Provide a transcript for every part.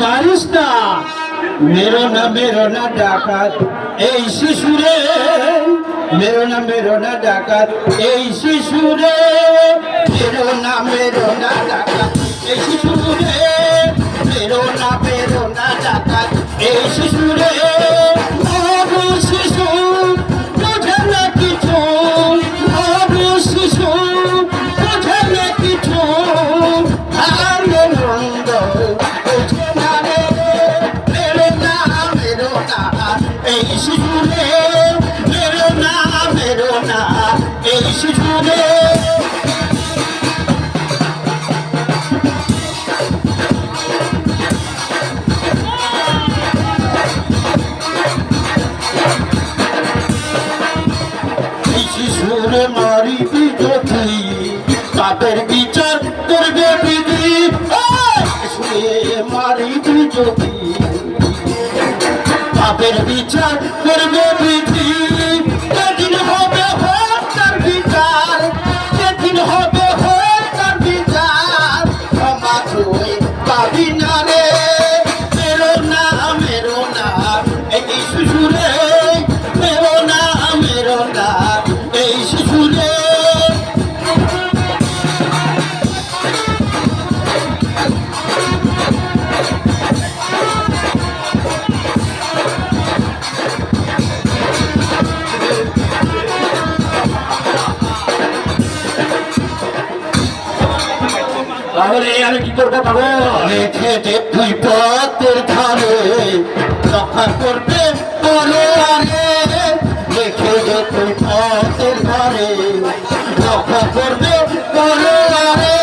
মারিস না মেরো না মেরো না ডাকাত এই শিশুরে মেরো না মেরো না ডাকাত এই শিশুরে মেরো না মেরো না ডাকাত এই শিশুরে মেরো না মেরো না ডাকাত এই শিশুরে কিছু এই শিশুরে এই শিশুরে মারিবি তাদের বিচার করবে বিধি। শিশুরে মারিবি যদি পাপের বিচার করবে তাহলে আমি কি করব পাবো রেখে যে তুই পথের ধারে। রক্ষা করবে বলে আরে। রেখে যে তুই পথের ধারে। রক্ষা করবে বলে আরে।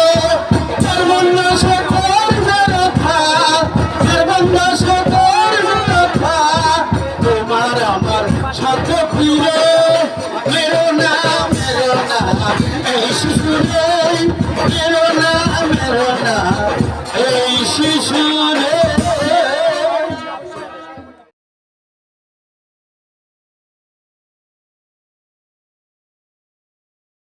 তোমার আমার সাথে মেরো না মেরো না, এই শিশুরে। মেরো না এই শিশুর